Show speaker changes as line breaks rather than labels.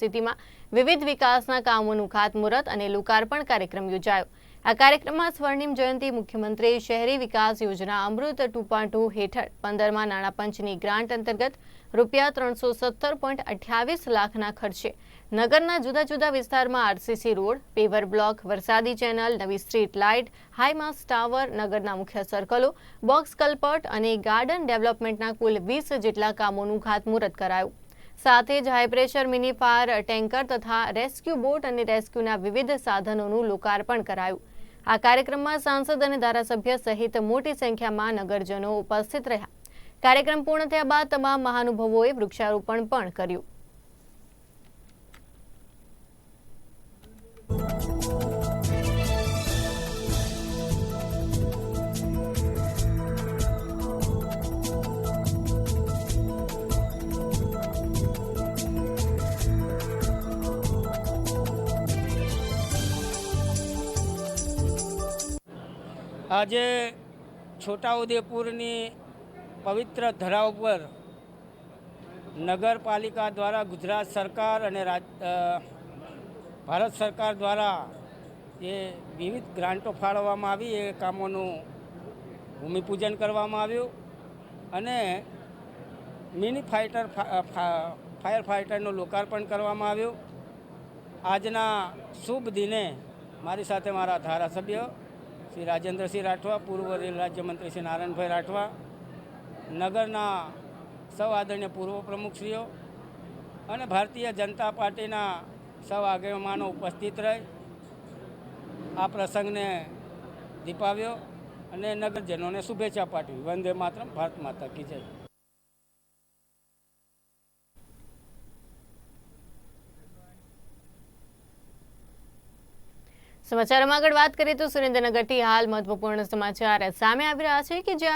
ઉપસ્થિતિમાં વિવિધ વિકાસના કામોનું ખાતમુહૂર્ત અને લોકાર્પણ કાર્યક્રમ યોજાયો. આ કાર્યક્રમમાં સ્વર્ણિમ જયંતિ મુખ્યમંત્રી શહેરી વિકાસ યોજના અમૃત ટુ ટુ હેઠળ પંદરમાં નાણાં પંચની ગ્રાન્ટ અંતર્ગત રૂપિયા ત્રણસો સત્તર પોઈન્ટ અઠ્યાવીસ લાખના ખર્ચે નગરના જુદા જુદા વિસ્તારમાં આરસીસી રોડ, પેવર બ્લોક, વરસાદી ચેનલ, નવી street light, high mast tower, નગરના મુખ્ય સર્કલો, બોક્સ કલપટ અને ગાર્ડન ડેવલપમેન્ટના કુલ વીસ જેટલા કામોનું ખાતમુહૂર્ત કરાયું. સાથે જ high pressure mini fire tanker તથા રેસ્ક્યુ બોટ અને રેસ્ક્યુના વિવિધ સાધનોનું લોકાર્પણ કરાયું. આ કાર્યક્રમમાં સાંસદ અને ધારાસભ્ય સહિત મોટી સંખ્યામાં નગરજનો ઉપસ્થિત રહ્યા. કાર્યક્રમ પૂર્ણ થયા બાદ તમામ મહાનુભાવોએ વૃક્ષારોપણ પણ કર્યું.
આજે છોટાઉદેપુરની પવિત્ર ધરા ઉપર નગરપાલિકા દ્વારા ગુજરાત સરકાર અને રાજ ભારત સરકાર દ્વારા જે વિવિધ ગ્રાન્ટો ફાળવવામાં આવી, એ કામોનું ભૂમિપૂજન કરવામાં આવ્યું અને મિની ફાઇટર ફાયર ફાઇટરનું લોકાર્પણ કરવામાં આવ્યું. આજના શુભ દિને મારી સાથે મારા ધારાસભ્ય શ્રી રાજેન્દ્રસિંહ રાઠવા, પૂર્વ રેલ રાજ્યમંત્રી શ્રી નારાયણભાઈ રાઠવા, નગરના સૌ આદરણીય પૂર્વ પ્રમુખશ્રીઓ અને ભારતીય જનતા પાર્ટીના સૌ આગેવાનો ઉપસ્થિત રહી આ પ્રસંગને દીપાવ્યો અને નગરજનોને શુભેચ્છા પાઠવી. વંદે માતરમ, ભારત માતા કી જય.
સમાચારોમાં આગળ વાત કરીએ તો સુરેન્દ્રનગરથી હાલ મહત્વપૂર્ણ સમાચાર સામે આવી રહ્યા છે કે જ્યાં